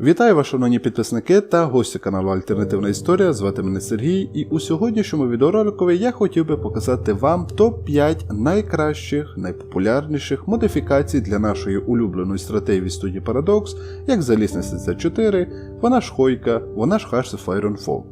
Вітаю вас, шановні підписники та гості каналу Альтернативна Історія. Звати мене Сергій, і у сьогоднішньому відеороликові я хотів би показати вам топ-5 найкращих, найпопулярніших модифікацій для нашої улюбленої стратегії студії Paradox, як Залісниця 4, вона ж Хойка, вона ж Hearts of Iron Fall.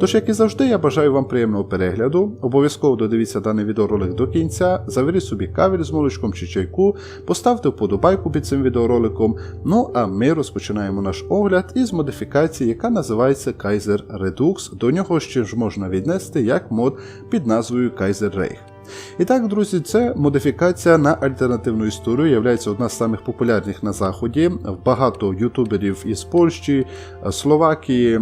Тож, як і завжди, я бажаю вам приємного перегляду. Обов'язково додивіться даний відеоролик до кінця, завіріть собі кавель з молочком чи чайку, поставте вподобайку під цим відеороликом. Ну а ми розпочинаємо наш огляд із модифікації, яка називається Kaiser Redux. До нього ще ж можна віднести як мод під назвою Kaiser Reich. І так, друзі, це модифікація на альтернативну історію, являється одна з самих популярних на заході. Багато ютуберів із Польщі, Словакії,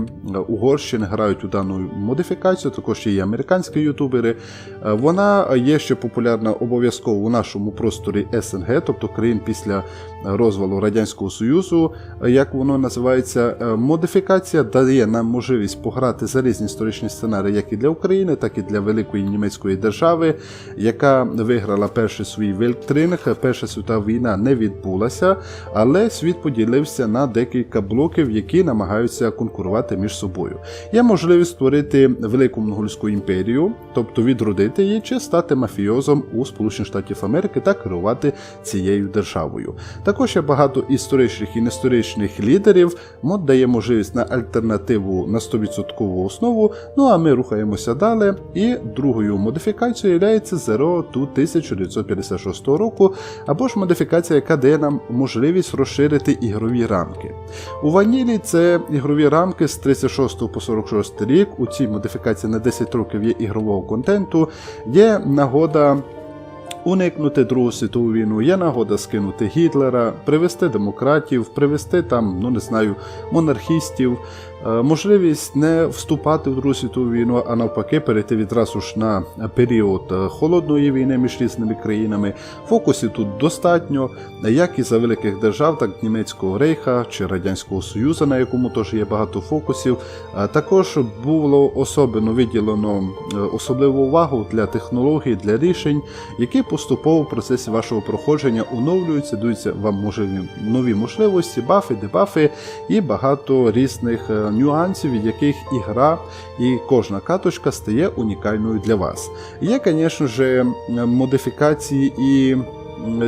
Угорщини грають у дану модифікацію, також є американські ютубери. Вона є ще популярна обов'язково у нашому просторі СНГ, тобто країн після розвалу Радянського Союзу, як воно називається. Модифікація дає нам можливість пограти за різні історичні сценарії, як і для України, так і для великої німецької держави яка виграла перший свій вельтринг. Перша світова війна не відбулася, але світ поділився на декілька блоків, які намагаються конкурувати між собою. Є можливість створити велику монголську імперію, тобто відродити її чи стати мафіозом у Сполучених Штатів Америки та керувати цією державою. Також є багато історичних і неісторичних лідерів. Мод дає можливість на альтернативу на 100% основу. Ну а ми рухаємося далі. І другою модифікацією є Zero до 1956 року, або ж модифікація, яка дає нам можливість розширити ігрові рамки. У ванілі це ігрові рамки з 36 по 46 рік. У цій модифікації на 10 років є ігрового контенту, є нагода. Уникнути Другу світову війну, є нагода скинути Гітлера, привести демократів, привести там, ну не знаю, монархістів, можливість не вступати в Другу світову війну, а навпаки, перейти відразу ж на період холодної війни між різними країнами. Фокусів тут достатньо, як і за великих держав, так німецького рейха чи радянського союзу, на якому теж є багато фокусів. Також було особливо виділено особливу увагу для технологій, для рішень, які поступово в процесі вашого проходження оновлюються, даються вам можливі нові можливості, бафи, дебафи і багато різних нюансів, від яких і гра, і кожна каточка стає унікальною для вас. Є, звісно ж, модифікації і.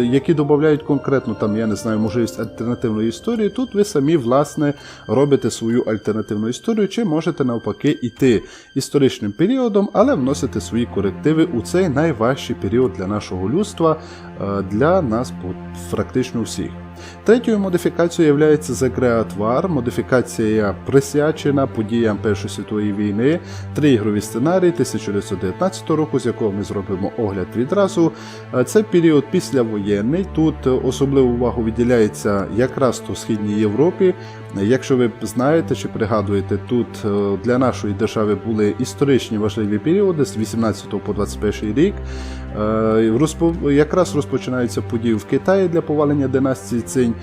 Які додають конкретно там, я не знаю, можливість альтернативної історії, тут ви самі, власне, робите свою альтернативну історію, чи можете навпаки йти історичним періодом, але вносити свої корективи у цей найважчий період для нашого людства, для нас практично всіх. Третьою модифікацією є Закреатвар, Модифікація присвячена подіям Першої світової війни, три ігрові сценарії 1919 року, з якого ми зробимо огляд відразу. Це період післявоєнний. Тут особливу увагу відділяється якраз у Східній Європі. Якщо ви знаєте чи пригадуєте, тут для нашої держави були історичні важливі періоди з 18 по 21 рік. Якраз розпочинаються події в Китаї для повалення династії Цинь.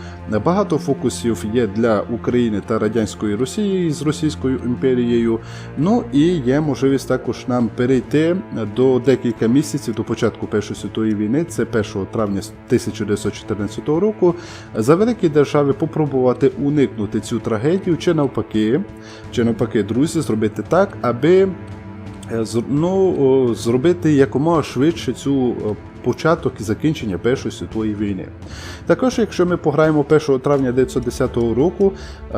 Багато фокусів є для України та Радянської Росії з Російською імперією. Ну і є можливість також нам перейти до декілька місяців до початку Першої світової війни, це 1 травня 1914 року. За великі держави попробувати уникнути цю трагедію, чи навпаки, чи навпаки, друзі, зробити так, аби ну, зробити якомога швидше цю початок і закінчення Першої світової війни. Також, якщо ми пограємо 1 травня 1910 року,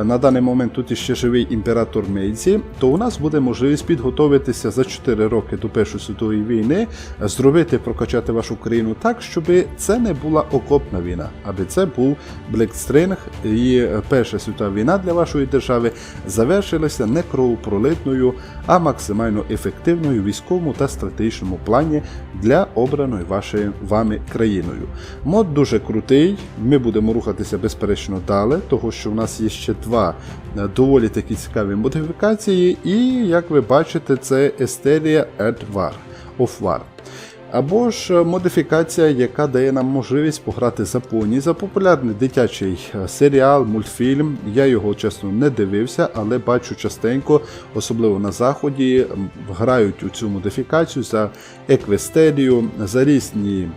на даний момент тут іще живий імператор Мейдзі, то у нас буде можливість підготуватися за 4 роки до Першої світової війни, зробити, прокачати вашу країну так, щоб це не була окопна війна, аби це був Блекстринг і Перша світова війна для вашої держави завершилася не кровопролитною, а максимально ефективною військовому та стратегічному плані для обраної вашої вами країною. Мод дуже крутий, ми будемо рухатися безперечно далі, того що в нас є ще два е, доволі такі цікаві модифікації, і як ви бачите, це War of War. Або ж модифікація, яка дає нам можливість пограти за поні за популярний дитячий е, серіал, мультфільм. Я його чесно не дивився, але бачу частенько, особливо на заході, грають у цю модифікацію за еквестерію, за різні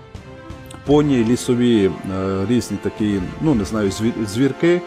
поні, лісові е, різні такі, ну не знаю, звірки.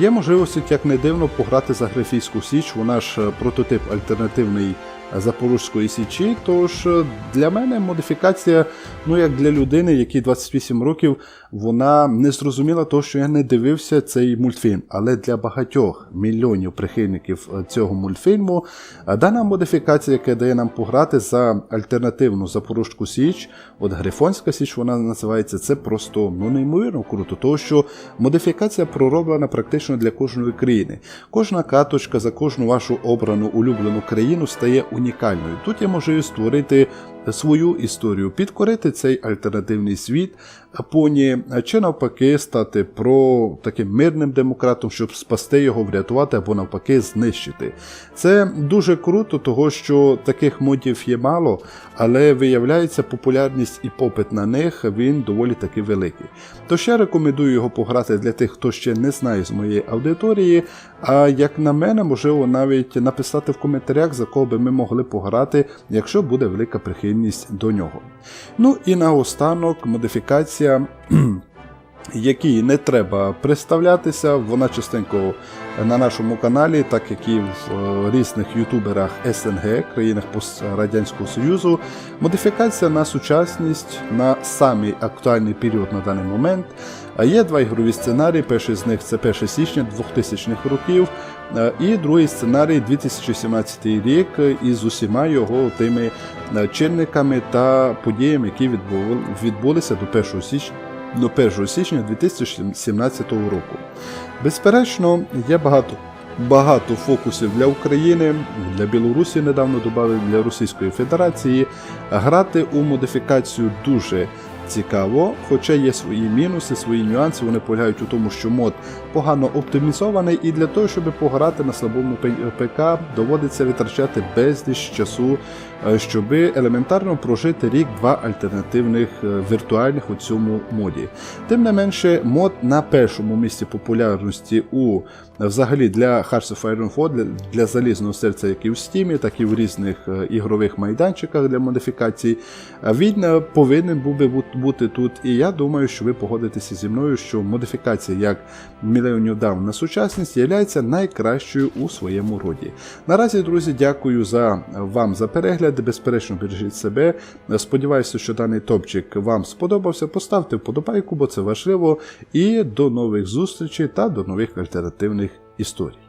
Є можливість, як не дивно, пограти за Грифійську Січ. Вона ж е, прототип альтернативний Запорізької Січі. Тож е, для мене модифікація, ну як для людини, якій 28 років, вона не зрозуміла того, що я не дивився цей мультфільм. Але для багатьох мільйонів прихильників е, цього мультфільму е, дана модифікація, яка дає нам пограти за альтернативну Запорізьку Січ, от Грифонська Січ вона називається, це просто ну неймовірно круто, тому що модифікація пророблена практично для кожної країни. Кожна каточка за кожну вашу обрану улюблену країну стає унікальною. Тут я можу створити свою історію, підкорити цей альтернативний світ поні, чи навпаки стати про таким мирним демократом, щоб спасти його, врятувати або навпаки знищити. Це дуже круто, того що таких модів є мало, але виявляється популярність і попит на них він доволі таки великий. Тож я рекомендую його пограти для тих, хто ще не знає з моєї аудиторії. А як на мене, можливо навіть написати в коментарях, за кого би ми могли пограти, якщо буде велика прихильність до нього. Ну і наостанок модифікація. Якій не треба представлятися, вона частенько на нашому каналі, так як і в е, різних ютуберах СНГ, країнах пострадянського Союзу. Модифікація на сучасність на самий актуальний період на даний момент. А є два ігрові сценарії. Перший з них це 1 січня 2000-х років, е, і другий сценарій 2017 рік із усіма його тими е, чинниками та подіями, які відбулися до 1 січня до 1 січня 2017 року. Безперечно, є багато. Багато фокусів для України, для Білорусі недавно додали для Російської Федерації. Грати у модифікацію дуже цікаво, хоча є свої мінуси, свої нюанси. Вони полягають у тому, що мод погано оптимізований, і для того, щоб пограти на слабому ПК, доводиться витрачати безліч часу, е, щоб елементарно прожити рік-два альтернативних е, віртуальних у цьому моді. Тим не менше, мод на першому місці популярності у взагалі для Hearts of Iron 4, для, для залізного серця, як і в Стімі, так і в різних е, ігрових майданчиках для модифікацій. Він повинен був би бут- бути тут. І я думаю, що ви погодитеся зі мною, що модифікація як Millennium Down на сучасність є найкращою у своєму роді. Наразі, друзі, дякую за вам за перегляд. Безперечно, бережіть себе. Сподіваюся, що даний топчик вам сподобався. Поставте вподобайку, бо це важливо. І до нових зустрічей та до нових альтернативних історій.